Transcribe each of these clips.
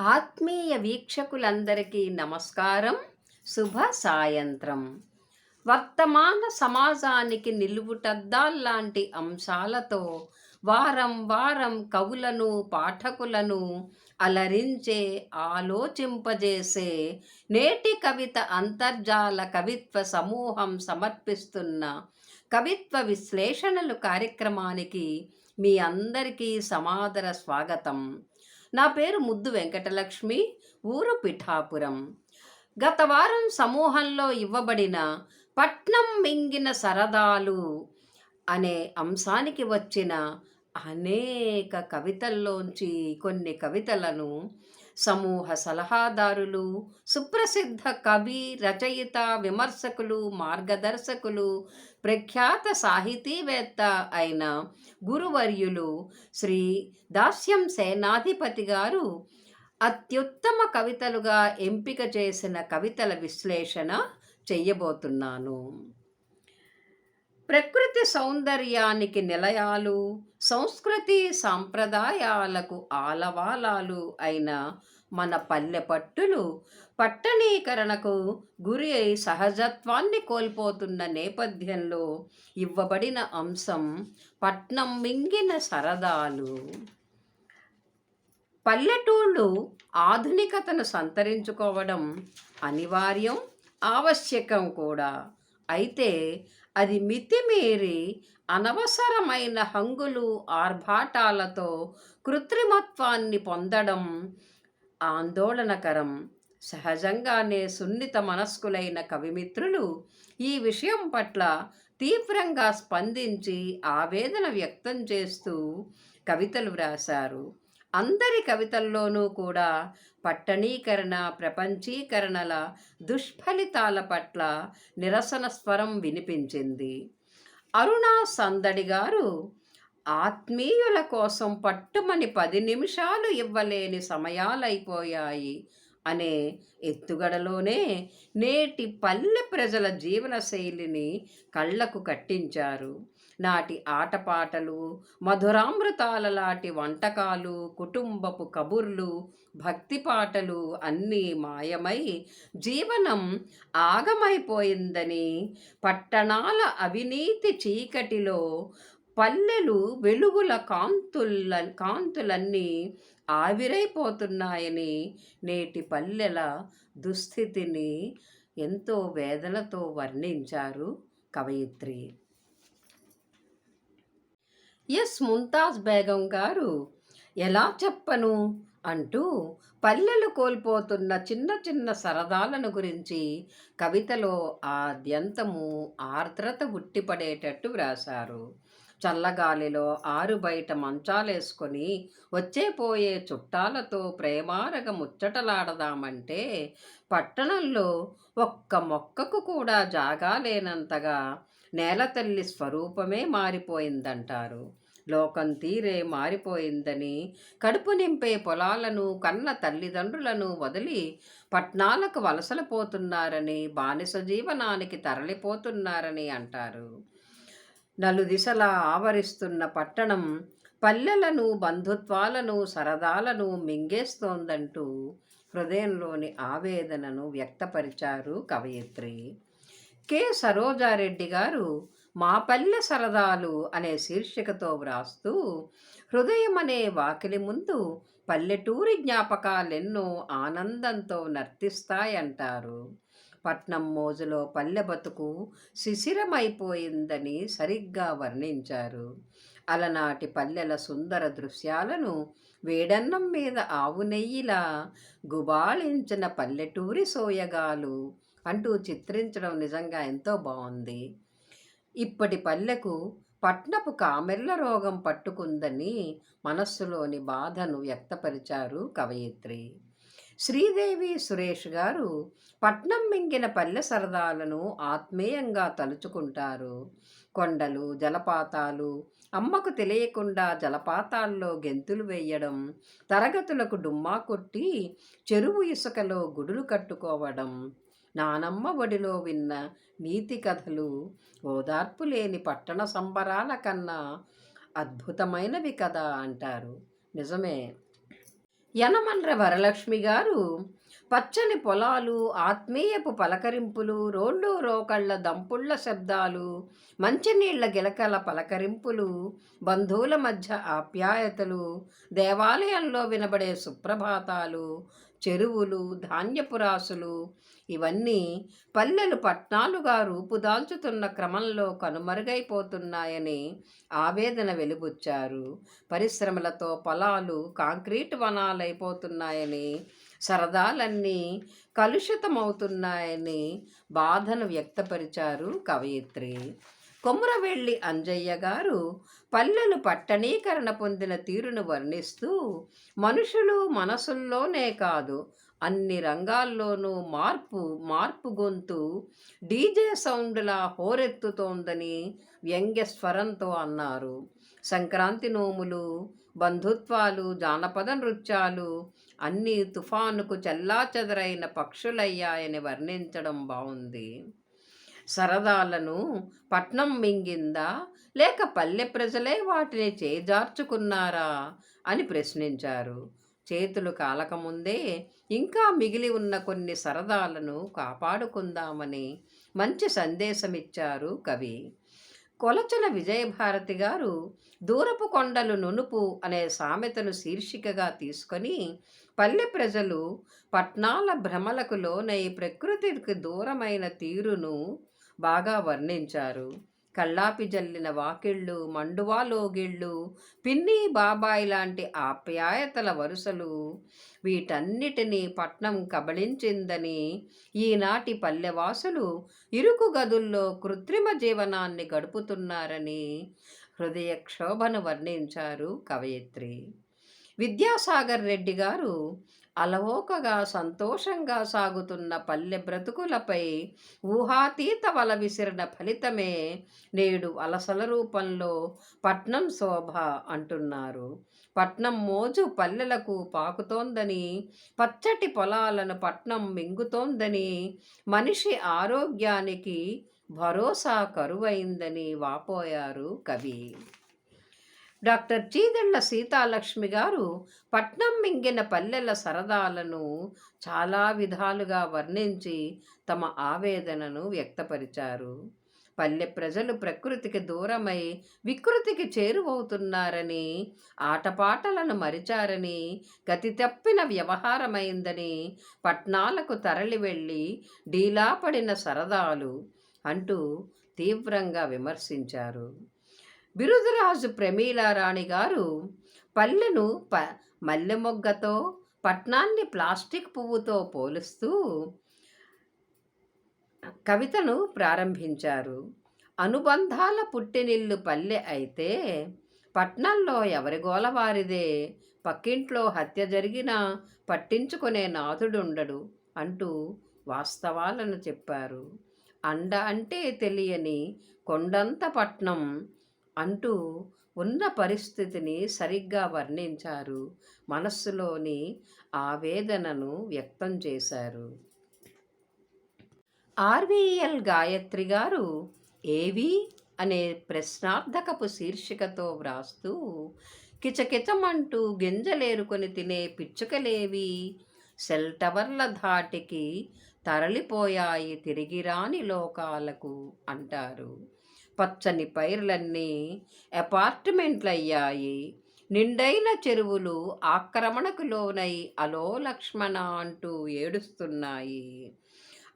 ఆత్మీయ వీక్షకులందరికీ నమస్కారం. శుభ సాయంత్రం. వర్తమాన సమాజానికి నిలువుటద్దాల్లాంటి అంశాలతో వారం వారం కవులను పాఠకులను అలరించే ఆలోచింపజేసే నేటి కవిత అంతర్జాల కవిత్వ సమూహం సమర్పిస్తున్న కవిత్వ విశ్లేషణలు కార్యక్రమానికి మీ అందరికీ సమాదర స్వాగతం. నా పేరు ముద్దు వెంకటలక్ష్మి ఊరు పిఠాపురం. గత వారం సమూహంలో ఇవ్వబడిన పట్నం మింగిన సరదాలు అనే అంశానికి వచ్చిన అనేక కవితల్లోంచి కొన్ని కవితలను సమూహ సలహాదారులు సుప్రసిద్ధ కవి రచయిత విమర్శకులు మార్గదర్శకులు ప్రఖ్యాత సాహితీవేత్త అయిన గురువర్యులు శ్రీ దాస్యం సేనాధిపతి గారు అత్యుత్తమ కవితలుగా ఎంపిక చేసిన కవితల విశ్లేషణ చెయ్యబోతున్నాను ప్రకృతి సౌందర్యానికి నిలయాలు సంస్కృతి సాంప్రదాయాలకు ఆలవాలాలు అయిన మన పల్లె పట్టులు పట్టణీకరణకు గురి అయి సహజత్వాన్ని కోల్పోతున్న నేపథ్యంలో ఇవ్వబడిన అంశం పట్నం మింగిన సరదాలు. పల్లెటూళ్ళు ఆధునికతను సంతరించుకోవడం అనివార్యం ఆవశ్యకం కూడా. అయితే అది మితిమీరి అనవసరమైన హంగులు ఆర్భాటాలతో కృత్రిమత్వాన్ని పొందడం ఆందోళనకరం. సహజంగానే సున్నిత మనస్కులైన కవిమిత్రులు ఈ విషయం పట్ల తీవ్రంగా స్పందించి ఆవేదన వ్యక్తం చేస్తూ కవితలు వ్రాశారు. అందరి కవితల్లోనూ కూడా పట్టణీకరణ ప్రపంచీకరణల దుష్ఫలితాల పట్ల నిరసన స్వరం వినిపించింది. అరుణా సందడి గారు ఆత్మీయుల కోసం పట్టుమని పది నిమిషాలు ఇవ్వలేని సమయాలైపోయాయి అనే ఎత్తుగడలోనే నేటి పల్లె ప్రజల జీవన శైలిని కళ్ళకు కట్టించారు. నాటి ఆటపాటలు మధురామృతాల లాంటి వంటకాలు కుటుంబపు కబుర్లు భక్తి పాటలు అన్నీ మాయమై జీవనం ఆగమైపోయిందని పట్టణాల అవినీతి చీకటిలో పల్లెలు వెలుగుల కాంతుల కాంతులన్నీ ఆవిరైపోతున్నాయని నేటి పల్లెల దుస్థితిని ఎంతో వేదనతో వర్ణించారు కవయిత్రి. ఎస్ ముంతాజ్ బేగం గారు ఎలా చెప్పను? అంటూ పల్లెలు కోల్పోతున్న చిన్న చిన్న సరదాలను గురించి కవితలో ఆద్యంతము ఆర్ద్రత ఉట్టిపడేటట్టు వ్రాశారు. చల్లగాలిలో ఆరు బయట మంచాలేసుకొని వచ్చే పోయే చుట్టాలతో ప్రేమారగ ముచ్చటలాడదామంటే పట్టణంలో ఒక్క మొక్కకు కూడా జాగా లేనంతగా నేలతల్లి స్వరూపమే మారిపోయిందంటారు. లోకం తీరే మారిపోయిందని కడుపు నింపే పొలాలను కన్న తల్లిదండ్రులను వదిలి పట్నాలకు వలసలు పోతున్నారని బానిస జీవనానికి తరలిపోతున్నారని అంటారు. నలుదిశలా ఆవరిస్తున్న పట్టణం పల్లెలను బంధుత్వాలను సరదాలను మింగేస్తోందంటూ హృదయంలోని ఆవేదనను వ్యక్తపరిచారు కవయిత్రి. కె. సరోజారెడ్డి గారు మా పల్లె సరదాలు అనే శీర్షికతో వ్రాస్తూ హృదయం అనే వాకిలి ముందు పల్లెటూరి జ్ఞాపకాలెన్నో ఆనందంతో నర్తిస్తాయంటారు. పట్నం మోజులో పల్లె బతుకు శిశిరమైపోయిందని సరిగ్గా వర్ణించారు. అలనాటి పల్లెల సుందర దృశ్యాలను వేడన్నం మీద ఆవు నెయ్యిలా గుబాళించిన పల్లెటూరి సోయగాలు అంటూ చిత్రించడం నిజంగా ఎంతో బాగుంది ఇప్పటి పల్లెకు పట్నపు కామెర్ల రోగం పట్టుకుందని మనస్సులోని బాధను వ్యక్తపరిచారు కవయిత్రి. శ్రీదేవి సురేష్ గారు పట్నం మింగిన పల్లె సరదాలను ఆత్మీయంగా తలుచుకుంటారు. కొండలు జలపాతాలు అమ్మకు తెలియకుండా జలపాతాల్లో గెంతులు వేయడం తరగతులకు డుమ్మా కొట్టి చెరువు ఇసుకలో గుడులు కట్టుకోవడం నానమ్మ ఒడిలో విన్న నీతి కథలు ఓదార్పు లేని పట్టణ సంబరాల కన్నా అద్భుతమైనవి కదా అంటారు. నిజమే. యనమండ్ర వరలక్ష్మి గారు పచ్చని పొలాలు ఆత్మీయపు పలకరింపులు రోళ్ళు రోకళ్ళ దంపుళ్ళ శబ్దాలు మంచినీళ్ళ గిలకల పలకరింపులు బంధువుల మధ్య ఆప్యాయతలు దేవాలయంలో వినబడే సుప్రభాతాలు చెరువులు ధాన్యపురాసులు ఇవన్నీ పల్లెలు పట్నాలుగా రూపుదాల్చుతున్న క్రమంలో కనుమరుగైపోతున్నాయని ఆవేదన వెలుబుచ్చారు. పరిశ్రమలతో పొలాలు కాంక్రీట్ వనాలైపోతున్నాయని సరదాలన్నీ కలుషితమవుతున్నాయని బాధను వ్యక్తపరిచారు కవయిత్రి. కొమురవెల్లి అంజయ్య గారు పల్లెలు పట్టణీకరణ పొందిన తీరును వర్ణిస్తూ మనుషులు మనసుల్లోనే కాదు అన్ని రంగాల్లోనూ మార్పు మార్పు గొంతు డీజే సౌండ్లా హోరెత్తుతోందని వ్యంగ్య స్వరంతో అన్నారు. సంక్రాంతి నోములు బంధుత్వాలు జానపద నృత్యాలు అన్నీ తుఫానుకు చెల్లాచెదరైన పక్షులయ్యాయని వర్ణించడం బాగుంది సరదాలను పట్నం మింగిందా లేక పల్లె ప్రజలే వాటిని చేజార్చుకున్నారా అని ప్రశ్నించారు. చేతులు కాలకముందే ఇంకా మిగిలి ఉన్న కొన్ని సరదాలను కాపాడుకుందామని మంచి సందేశమిచ్చారు కవి. కొలచల విజయభారతి గారు దూరపు కొండలు నునుపు అనే సామెతను శీర్షికగా తీసుకొని పల్లె ప్రజలు పట్నాల భ్రమలకు లోనై ప్రకృతికి దూరమైన తీరును బాగా వర్ణించారు. కల్లాపి జల్లిన వాకిళ్ళు మండువాలోగిళ్ళు పిన్ని బాబాయి లాంటి ఆప్యాయతల వరుసలు. వీటన్నిటినీ పట్నం కబళించిందని ఈనాటి పల్లెవాసులు ఇరుకు గదుల్లో కృత్రిమ జీవనాన్ని గడుపుతున్నారని హృదయక్షోభను వర్ణించారు కవయిత్రి. విద్యాసాగర్ రెడ్డి గారు అలవోకగా సంతోషంగా సాగుతున్న పల్లె బ్రతుకులపై ఊహాతీత వల విసిరిన ఫలితమే నేడు అలసల రూపంలో పట్నం శోభ అంటున్నారు. పట్నం మోజు పల్లెలకు పాకుతోందని పచ్చటి పొలాలను పట్నం మింగుతోందని మనిషి ఆరోగ్యానికి భరోసా కరువైందని వాపోయారు కవి. డాక్టర్ చీదళ్ళ సీతాలక్ష్మి గారు పట్నం మింగిన పల్లెల సరదాలను చాలా విధాలుగా వర్ణించి తమ ఆవేదనను వ్యక్తపరిచారు. పల్లె ప్రజలు ప్రకృతికి దూరమై వికృతికి చేరువవుతున్నారని ఆటపాటలను మరిచారని గతి తప్పిన వ్యవహారమైందని పట్నాలకు తరలి వెళ్ళి ఢీలాపడిన సరదాలు అంటూ తీవ్రంగా విమర్శించారు. బిరుదురాజు ప్రమీలారాణి గారు పల్లెను ప మల్లె మొగ్గతో పట్నాన్ని ప్లాస్టిక్ పువ్వుతో పోలుస్తూ కవితను ప్రారంభించారు. అనుబంధాల పుట్టినిల్లు పల్లె అయితే పట్నంలో ఎవరి గోలవారిదే? పక్కింట్లో హత్య జరిగినా పట్టించుకునే నాథుడుండడు అంటూ వాస్తవాలను చెప్పారు. అండ అంటే తెలియని కొండంత పట్నం అంటూ ఉన్న పరిస్థితిని సరిగ్గా వర్ణించారు. మనస్సులోని ఆవేదనను వ్యక్తం చేశారు. ఆర్వీఎల్ గాయత్రి గారు ఏవి అనే ప్రశ్నార్థకపు శీర్షికతో వ్రాస్తూ కిచకిచమంటూ గింజలేరుకొని తినే పిచ్చుకలేవి సెల్ టవర్ల ధాటికి తరలిపోయాయి తిరిగిరాని లోకాలకు అంటారు. పచ్చని పైర్లన్నీ అపార్ట్మెంట్లు అయ్యాయి నిండైన చెరువులు ఆక్రమణకు లోనై అలో లక్ష్మణ అంటూ ఏడుస్తున్నాయి.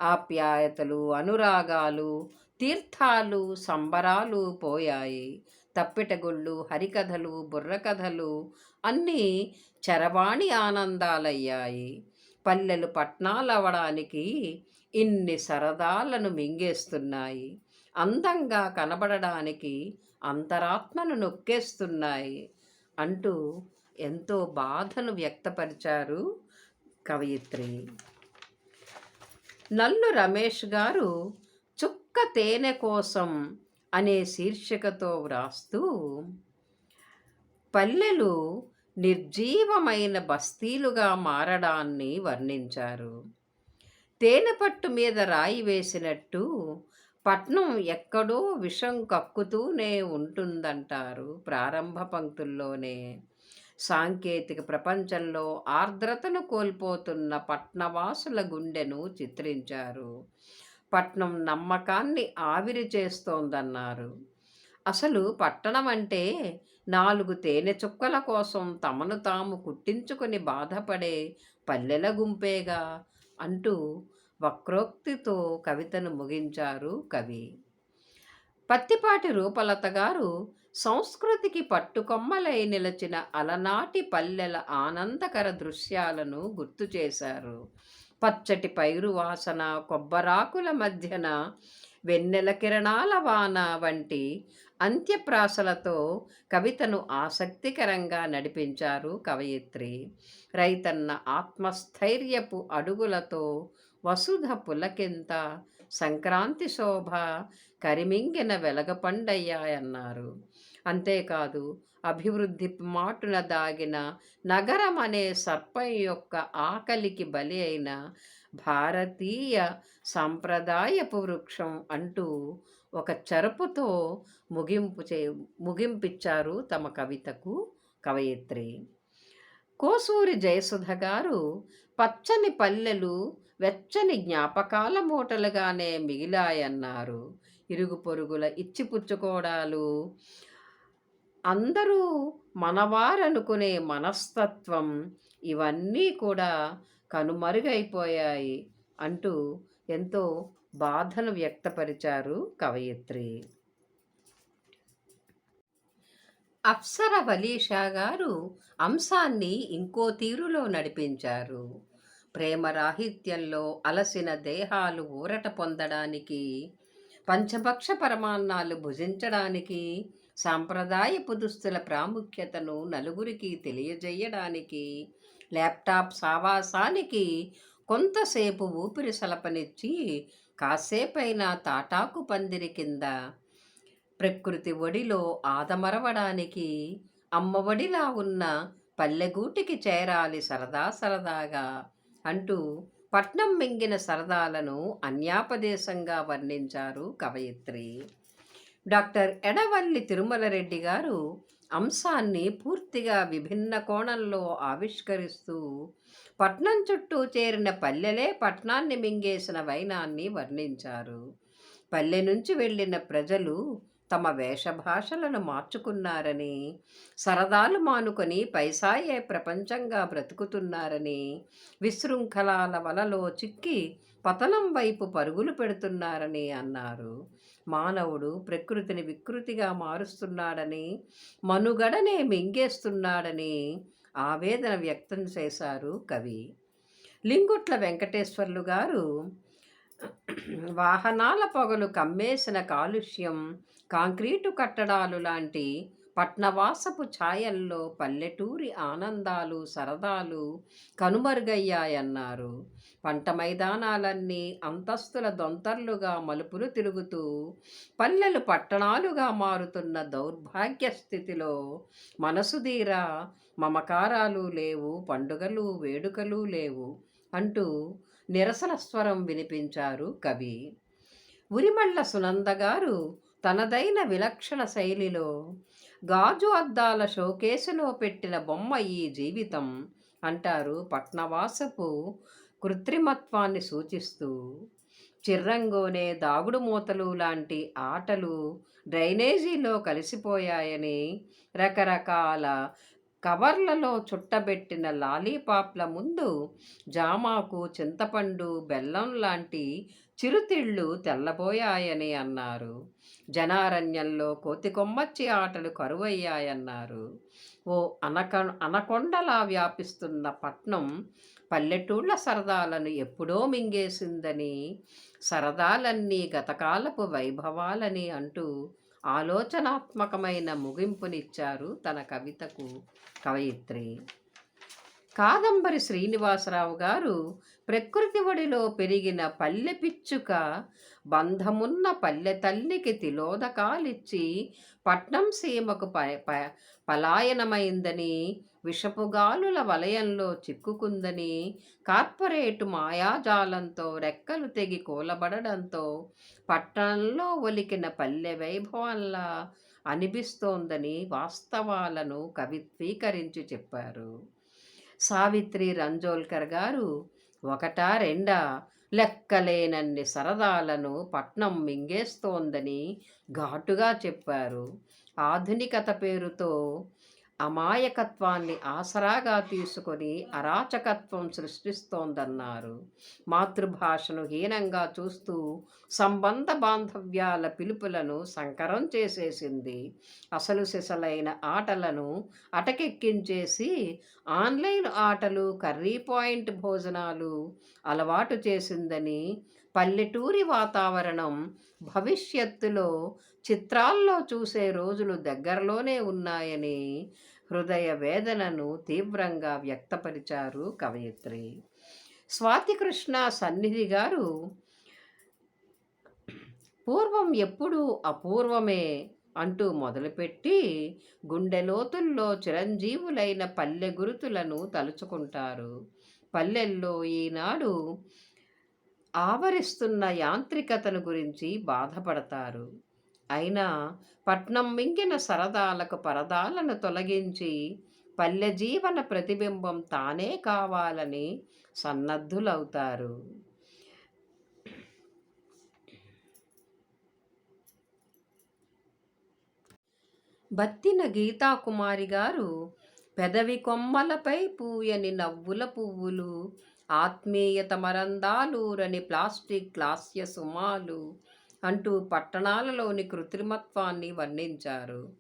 ఆప్యాయతలు అనురాగాలు తీర్థాలు సంబరాలు పోయాయి. తప్పిటగుళ్ళు హరికథలు బుర్రకథలు అన్నీ చరవాణి ఆనందాలయ్యాయి. పల్లెలు పట్నాలవ్వడానికి ఇన్ని సరదాలను మింగేస్తున్నాయి. అందంగా కనబడడానికి అంతరాత్మను నొక్కేస్తున్నాయి అంటూ ఎంతో బాధను వ్యక్తపరిచారు కవయిత్రి. నల్లు రమేష్ గారు చుక్క తేనె కోసం అనే శీర్షికతో వ్రాస్తూ పల్లెలు నిర్జీవమైన బస్తీలుగా మారడాన్ని వర్ణించారు. తేనె పట్టు మీద రాయి వేసినట్టు పట్నం ఎక్కడో విషం కక్కుతూనే ఉంటుందంటారు ప్రారంభ పంక్తుల్లోనే. సాంకేతిక ప్రపంచంలో ఆర్ద్రతను కోల్పోతున్న పట్నవాసుల గుండెను చిత్రించారు. పట్నం నమ్మకాన్ని ఆవిరి చేస్తోందన్నారు. అసలు పట్టణం అంటే నాలుగు తేనె చుక్కల కోసం తమను తాము కుట్టించుకొని బాధపడే పల్లెల గుంపేగా అంటూ వక్రోక్తితో కవితను ముగించారు కవి. పత్తిపాటి రూపలత గారు సంస్కృతికి పట్టుకొమ్మలై నిలచిన అలనాటి పల్లెల ఆనందకర దృశ్యాలను గుర్తు చేశారు. పచ్చటి పైరు వాసన కొబ్బరాకుల మధ్యన వెన్నెల కిరణాల వాన వంటి అంత్యప్రాసలతో కవితను ఆసక్తికరంగా నడిపించారు కవయిత్రి. రైతన్న ఆత్మస్థైర్యపు అడుగులతో వసుధ పులకింత సంక్రాంతి శోభ కరిమింగిన వెలగపండయ్యాయన్నారు అంతేకాదు అభివృద్ధి మాటున దాగిన నగరం అనే సర్పం యొక్క ఆకలికి బలి అయిన భారతీయ సాంప్రదాయపు వృక్షం అంటూ ఒక చెరపుతో ముగింపు చే ముగింపిచ్చారు తమ కవితకు కవయిత్రి. కోసూరి జయసుధ గారు పచ్చని పల్లెలు వెచ్చని జ్ఞాపకాల మూటలుగానే మిగిలాయన్నారు. ఇరుగు పొరుగుల ఇచ్చిపుచ్చుకోవడాలు అందరూ మనవారనుకునే మనస్తత్వం ఇవన్నీ కూడా కనుమరుగైపోయాయి అంటూ ఎంతో బాధను వ్యక్తపరిచారు కవయిత్రి. అప్సర వలీషా గారు అంశాన్ని ఇంకో తీరులో నడిపించారు. ప్రేమరాహిత్యంలో అలసిన దేహాలు ఊరట పొందడానికి పంచభక్ష పరమాన్నాలు భుజించడానికి సాంప్రదాయపు దుస్తుల ప్రాముఖ్యతను నలుగురికి తెలియజేయడానికి ల్యాప్టాప్ సావాసానికి కొంతసేపు ఊపిరి సలపనిచ్చి కాసేపైన తాటాకు పందిరి కింద ప్రకృతి ఒడిలో ఆదమరవడానికి అమ్మ ఒడిలా ఉన్న పల్లెగూటికి చేరాలి సరదా సరదాగా. అంటూ పట్నం మింగిన సరదాలను అన్యాపదేశంగా వర్ణించారు కవయిత్రి. డాక్టర్ ఎడవల్లి తిరుమలరెడ్డి గారు అంశాన్ని పూర్తిగా విభిన్న కోణంలో ఆవిష్కరిస్తూ పట్నం చుట్టూ చేరిన పల్లెలే పట్నాన్ని మింగేసిన వైనాన్ని వర్ణించారు. పల్లె నుంచి వెళ్ళిన ప్రజలు తమ వేషభాషలను మార్చుకున్నారని సరదాలు మానుకొని పైసాయే ప్రపంచంగా బ్రతుకుతున్నారని విశృంఖలాల వలలో చిక్కి పతనం వైపు పరుగులు పెడుతున్నారని అన్నారు. మానవుడు ప్రకృతిని వికృతిగా మారుస్తున్నాడని మనుగడనే మింగేస్తున్నాడని ఆవేదన వ్యక్తం చేశారు కవి. లింగుట్ల వెంకటేశ్వర్లు గారు వాహనాల పొగలు కమ్మేసిన కాలుష్యం కాంక్రీటు కట్టడాలు లాంటి పట్నవాసపు ఛాయల్లో పల్లెటూరి ఆనందాలు సరదాలు కనుమరుగయ్యాయన్నారు. పంట మైదానాలన్నీ అంతస్తుల దొంతర్లుగా మలుపులు తిరుగుతూ పల్లెలు పట్టణాలుగా మారుతున్న దౌర్భాగ్య స్థితిలో మనసుదీరా మమకారాలు లేవు పండుగలు వేడుకలు లేవు అంటూ నిరసన స్వరం వినిపించారు కవి. ఉరిమళ్ళ సునంద గారు తనదైన విలక్షణ శైలిలో గాజు అద్దాల షోకేసులో పెట్టిన బొమ్మ ఈ జీవితం అంటారు పట్నవాసపు కృత్రిమత్వాన్ని సూచిస్తూ. చిర్రంగోనే దాగుడు మూతలు లాంటి ఆటలు డ్రైనేజీలో కలిసిపోయాయని రకరకాల కవర్లలో చుట్టబెట్టిన లాలీపాప్ల ముందు జామాకు చింతపండు బెల్లం లాంటి చిరుతిళ్ళు తెల్లబోయాయని అన్నారు. జనారణ్యంలో కోతికొమ్మచ్చి ఆటలు కరువయ్యాయన్నారు. ఓ అనక అనకొండలా వ్యాపిస్తున్న పట్నం పల్లెటూళ్ళ సరదాలను ఎప్పుడో మింగేసిందని సరదాలన్నీ గతకాలపు వైభవాలని అంటూ ఆలోచనాత్మకమైన ముగింపునిచ్చారు తన కవితకు కవయిత్రి. కాదంబరి శ్రీనివాసరావు గారు ప్రకృతి ఒడిలో పెరిగిన పల్లె పిచ్చుక బంధమున్న పల్లె తల్లికి తిలోదకాలిచ్చి పట్నం సీమకు ప ప- పలాయనమైందని విషపుగాలుల వలయంలో చిక్కుకుందని కార్పొరేటు మాయాజాలంతో రెక్కలు తెగి కూలబడడంతో పట్టణంలో ఒలికిన పల్లె వైభవంలా అనిపిస్తోందని వాస్తవాలను కవిత్వీకరించి చెప్పారు. సావిత్రి రంజోల్కర్ గారు ఒకటా రెండా? లెక్కలేనన్ని సరదాలను పట్నం మింగేస్తోందని ఘాటుగా చెప్పారు. ఆధునికత పేరుతో అమాయకత్వాన్ని ఆసరాగా తీసుకొని అరాచకత్వం సృష్టిస్తోందన్నారు. మాతృభాషను హీనంగా చూస్తూ సంబంధ బాంధవ్యాల పిలుపులను సంకరం చేసేసింది. అసలు సిసలైన ఆటలను అటకెక్కించేసి ఆన్లైన్ ఆటలు కర్రీ పాయింట్ భోజనాలు అలవాటు చేసిందని పల్లెటూరి వాతావరణం భవిష్యత్తులో చిత్రాల్లో చూసే రోజులు దగ్గరలోనే ఉన్నాయని హృదయ వేదనను తీవ్రంగా వ్యక్తపరిచారు కవయిత్రి. స్వాతికృష్ణ సన్నిధి గారు పూర్వం ఎప్పుడూ అపూర్వమే అంటూ మొదలుపెట్టి గుండె లోతుల్లో చిరంజీవులైన పల్లె గురుతులను తలుచుకుంటారు. పల్లెల్లో ఈనాడు ఆవరిస్తున్న యాంత్రికతను గురించి బాధపడతారు. అయినా పట్నం మింగిన సరదాలకు పరదాలను తొలగించి పల్లె జీవన ప్రతిబింబం తానే కావాలని సన్నద్ధులవుతారు. బత్తిన గీతాకుమారి గారు పెదవి కొమ్మలపై పూయని నవ్వుల పువ్వులు ఆత్మీయత మరందాలూరని ప్లాస్టిక్ లాస్య సుమాలు అంటూ పట్టణాలలోని కృత్రిమత్వాన్ని వర్ణించారు.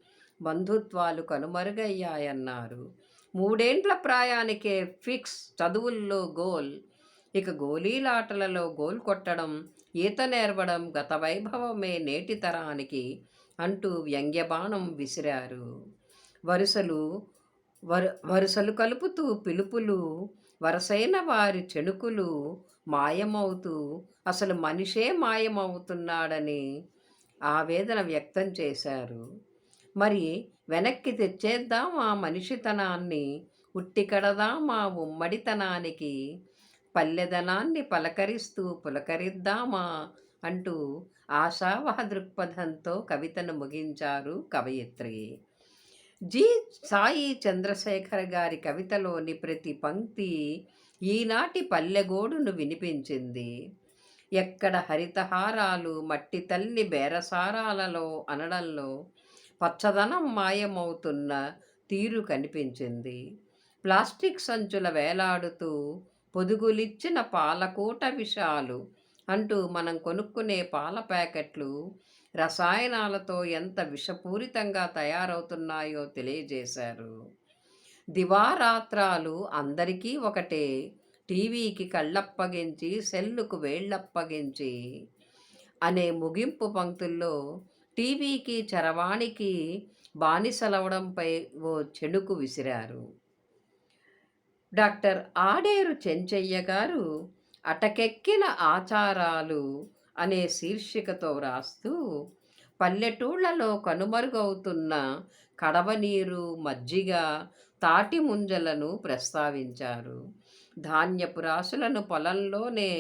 బంధుత్వాలు కనుమరుగయ్యాయన్నారు. మూడేండ్ల ప్రాయానికే ఫిక్స్ చదువుల్లో గోల్. ఇక గోళీలాటలలో గోల్ కొట్టడం ఈత నేర్వడం గత వైభవమే నేటి తరానికి అంటూ వ్యంగ్యబాణం విసిరారు. వరుసలు వరు వరుసలు కలుపుతూ పిలుపులు వరసైన వారి చెణుకులు మాయమవుతూ అసలు మనిషే మాయమవుతున్నాడని ఆవేదన వ్యక్తం చేశారు. మరి వెనక్కి తెచ్చేద్దాం ఆ మనిషితనాన్ని ఉట్టికడదాం ఆ ఉమ్మడితనానికి పల్లెదనాన్ని పలకరిస్తూ పులకరిద్దామా అంటూ ఆశావహ దృక్పథంతో కవితను ముగించారు కవయిత్రి. జి. సాయి చంద్రశేఖర్ గారి కవితలోని ప్రతి పంక్తి ఈనాటి పల్లెగోడును వినిపించింది. ఎక్కడ హరితహారాలు మట్టి తల్లి బేరసారాలలో అనడంలో పచ్చదనం మాయమవుతున్న తీరు కనిపించింది. ప్లాస్టిక్ సంచుల వేలాడుతూ పొదుగులిచ్చిన పాలకూట విషాలు అంటూ మనం కొనుక్కునే పాల ప్యాకెట్లు రసాయనాలతో ఎంత విషపూరితంగా తయారవుతున్నాయో తెలియజేశారు. దివారాత్రాలు అందరికీ ఒకటే. టీవీకి కళ్ళప్పగించి సెల్లుకు వేళ్ళప్పగించి అనే ముగింపు పంక్తుల్లో టీవీకి చరవాణికి బానిసలవడంపై ఓ చెడుకు విసిరారు. డాక్టర్ ఆడేరు చెంచయ్య గారు అటకెక్కిన ఆచారాలు అనే శీర్షికతో వ్రాస్తూ పల్లెటూళ్ళలో కనుమరుగవుతున్న కడవనీరు మజ్జిగ తాటి ముంజలను ప్రస్తావించారు. ధాన్యపు రాసులను పొలంలోనే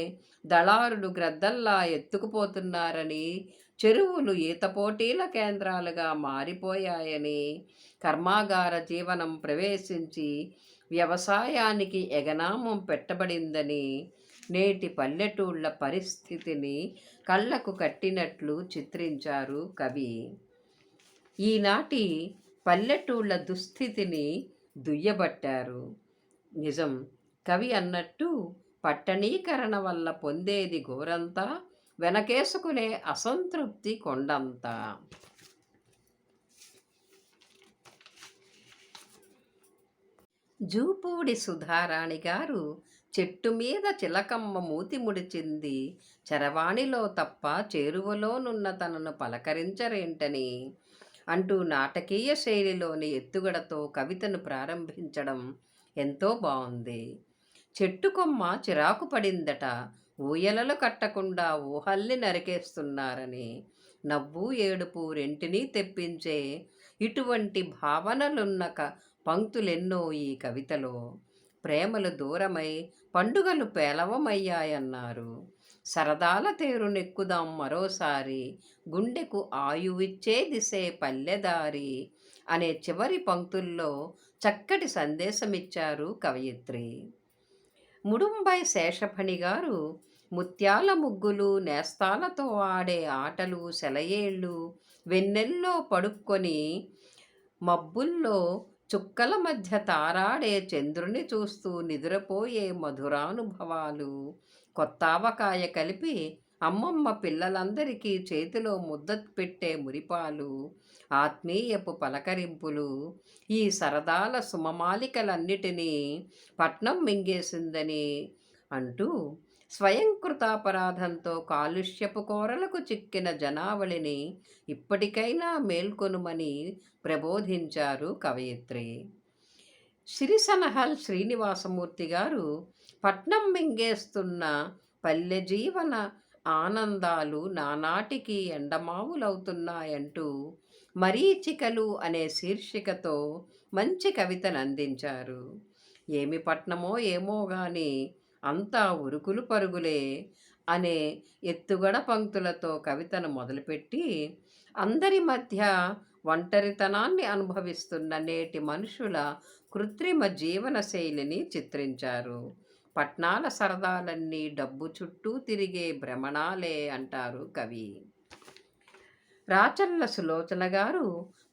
దళారులు గ్రద్దల్లా ఎత్తుకుపోతున్నారని చెరువులు ఈత పోటీల కేంద్రాలుగా మారిపోయాయని కర్మాగార జీవనం ప్రవేశించి వ్యవసాయానికి ఎగనామం పెట్టబడిందని నేటి పల్లెటూళ్ళ పరిస్థితిని కళ్ళకు కట్టినట్లు చిత్రించారు కవి. ఈనాటి పల్లెటూళ్ళ దుస్థితిని దుయ్యబట్టారు. నిజం కవి అన్నట్టు పట్టణీకరణ వల్ల పొందేది ఘోరంతా వెనకేసుకునే అసంతృప్తి కొండంతా. జూపూడి సుధారాణి గారు చెట్టు మీద చిలకమ్మ మూతి ముడిచింది చరవాణిలో తప్ప చేరువలోనున్న తనను పలకరించరేంటని అంటూ నాటకీయ శైలిలోని ఎత్తుగడతో కవితను ప్రారంభించడం ఎంతో బాగుంది చెట్టు కొమ్మ చిరాకు పడిందట. ఊయలలు కట్టకుండా ఊహల్ని నరికేస్తున్నారని. నవ్వు, ఏడుపు రెంటినీ తెప్పించే ఇటువంటి భావనలున్న క పంక్తులెన్నో ఈ కవితలో. ప్రేమలు దూరమై పండుగలు పేలవమయ్యాయన్నారు. సరదాల తేరునెక్కుదాం మరోసారి గుండెకు ఆయువిచ్చే దిశే పల్లెదారి అనే చివరి పంక్తుల్లో చక్కటి సందేశమిచ్చారు కవయిత్రి. ముడుంబై శేషఫణి గారు ముత్యాల ముగ్గులు, నేస్తాలతో ఆడే ఆటలు, సెలయేళ్ళు, వెన్నెల్లో పడుక్కొని మబ్బుల్లో చుక్కల మధ్య తారాడే చంద్రుని చూస్తూ నిదురపోయే మధురానుభవాలు, కొత్తావకాయ కలిపి అమ్మమ్మ పిల్లలందరికీ చేతిలో ముద్ద పెట్టే మురిపాలు, ఆత్మీయపు పలకరింపులు, ఈ సరదాల సుమమాలికలన్నిటినీ పట్నం మింగేసిందని అంటూ స్వయంకృతాపరాధంతో కాలుష్యపు కోరలకు చిక్కిన జనావళిని ఇప్పటికైనా మేల్కొనుమని ప్రబోధించారు కవయిత్రి. సిరిసనహల్ శ్రీనివాసమూర్తి గారు పట్నం మింగేస్తున్న పల్లె జీవన ఆనందాలు నానాటికి ఎండమావులవుతున్నాయంటూ 'మరీచికలు' అనే శీర్షికతో మంచి కవితను అందించారు ఏమి పట్నమో ఏమో గాని అంతా ఉరుకులు పరుగులే అనే ఎత్తుగడ పంక్తులతో కవితను మొదలుపెట్టి అందరి మధ్య ఒంటరితనాన్ని అనుభవిస్తున్న నేటి మనుషుల కృత్రిమ జీవన శైలిని చిత్రించారు. పట్నాల సరదాలన్నీ డబ్బు చుట్టూ తిరిగే భ్రమణాలే అంటారు కవి. రాచల్ల సులోచన గారు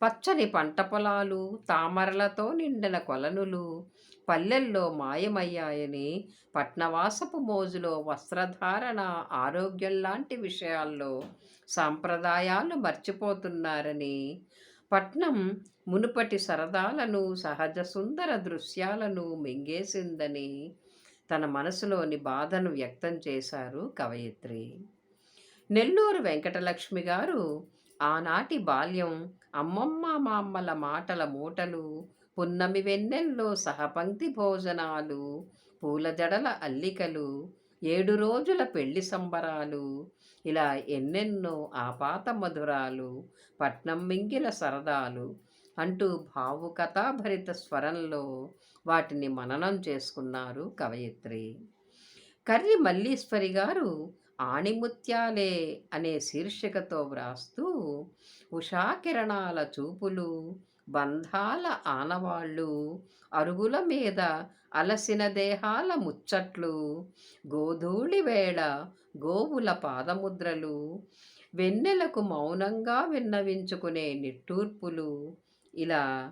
పచ్చని పంట పొలాలు, తామరలతో నిండిన కొలనులు పల్లెల్లో మాయమయ్యాయని, పట్నవాసపు మోజులో వస్త్రధారణ, ఆరోగ్యం లాంటి విషయాల్లో సాంప్రదాయాలు మర్చిపోతున్నారని, పట్నం మునుపటి సరదాలను, సహజ సుందర దృశ్యాలను మింగేసిందని తన మనసులోని బాధను వ్యక్తం చేశారు కవయిత్రి. నెల్లూరు వెంకటలక్ష్మి గారు ఆనాటి బాల్యం, అమ్మమ్మ, మామల మాటల మూటలు, పున్నమి వెన్నెల్లో సహపంక్తి భోజనాలు, పూలజడల అల్లికలు, ఏడు రోజుల పెళ్ళి సంబరాలు ఇలా ఎన్నెన్నో ఆపాత మధురాలు, పట్నం మింగిన సరదాలు అంటూ భావుకథాభరిత స్వరంలో వాటిని మననం చేసుకున్నారు కవయిత్రి. కర్రి మల్లీశ్వరి గారు 'ఆణిముత్యాలే' అనే శీర్షికతో వ్రాస్తూ ఉషాకిరణాల చూపులు, బంధాల ఆనవాళ్ళు అరుగుల మీద అలసిన దేహాల ముచ్చట్లు, గోధూళి వేళ గోవుల పాదముద్రలు, వెన్నెలకు మౌనంగా విన్నవించుకునే నిట్టూర్పులు. ఇలా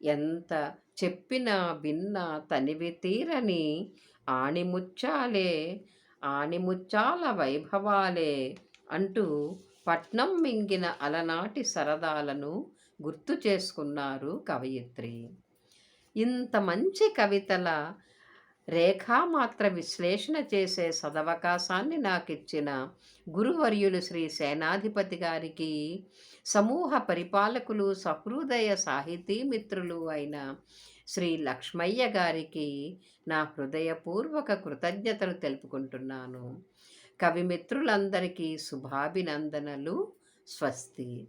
ఎంత చెప్పినా భిన్న తనివి తీరని ఆణిముత్యాలే, ఆణిముత్యాల వైభవాలే అంటూ పట్నం మింగిన అలనాటి సరదాలను గుర్తు చేసుకున్నారు కవయిత్రి. ఇంత మంచి కవితల రేఖామాత్ర విశ్లేషణ చేసే సదవకాశాన్ని నాకిచ్చిన గురువర్యులు శ్రీ సేనాధిపతి గారికి, సమూహ పరిపాలకులు, సహృదయ సాహితీ మిత్రులు అయిన శ్రీ లక్ష్మయ్య గారికి నా హృదయపూర్వక కృతజ్ఞతలు తెలుపుకుంటున్నాను. కవిమిత్రులందరికీ శుభాభినందనలు. స్వస్తి.